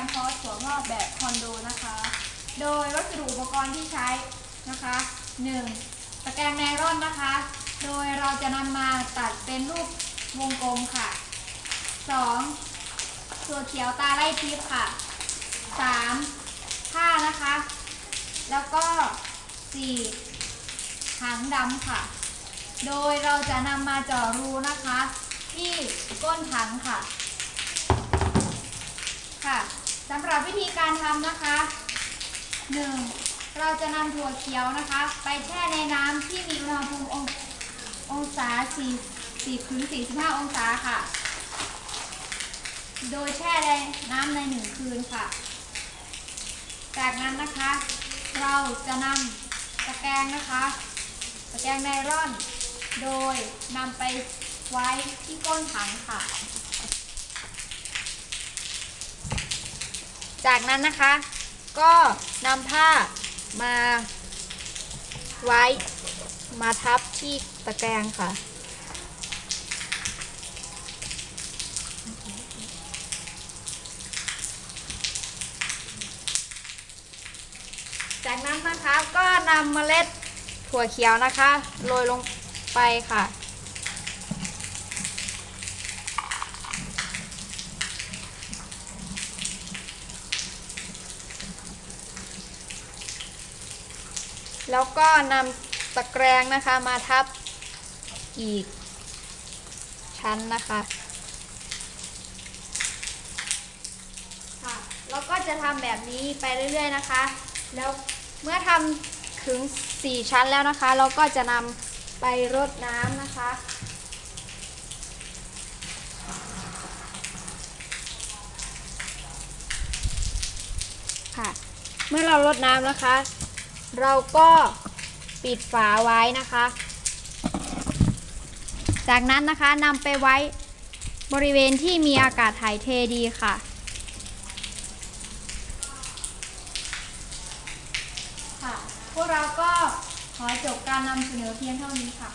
การเพาะถั่วงอกแบบคอนโดนะคะ โดยวัสดุอุปกรณ์ที่ใช้นะคะ 1. ตะแกรงไนร่อนนะคะ โดยเราจะนำมาตัดเป็นรูปวงกลมค่ะ 2. ตัวเขียวตาไล่ทิพย์ค่ะ 3. ผ้านะคะ แล้วก็ 4. ถังดำค่ะ โดยเราจะนำมาเจาะรูนะคะ ที่ก้นถังค่ะ สำหรับวิธีการทำนะคะ 1. เราจะนำถั่วเขียวนะคะ ไปแช่ในน้ำที่มีอุณหภูมิององศา4 10ถึง45 องศาค่ะ โดยแช่ในน้ำในหนึ่งคืนค่ะ จากนั้นนะคะ เราจะนำตะแกรงนะคะตะแกรงไนร่อน โดยนำไปไว้ที่ก้นถังค่ะ จากนั้นนะคะก็นำผ้ามาไว้มาทับที่ตะแกรงค่ะ จากนั้นนะคะก็นำเมล็ดถั่วเขียวนะคะโรยลงไปค่ะ แล้วก็นำตะแกรงนะคะมาทับอีกชั้นนะคะค่ะแล้วก็จะทำแบบนี้ไปเรื่อยๆนะคะ แล้วเมื่อทำถึง 4 ชั้นแล้วนะคะ เราก็จะนำไปรดน้ำนะคะค่ะ เมื่อเรารดน้ำนะคะ เราก็ปิดฝาไว้นะคะ จากนั้นนะคะนำไปไว้บริเวณที่มีอากาศถ่ายเทดีค่ะ ค่ะ พวกเราก็ขอจบการนำเสนอเพียงเท่านี้ค่ะ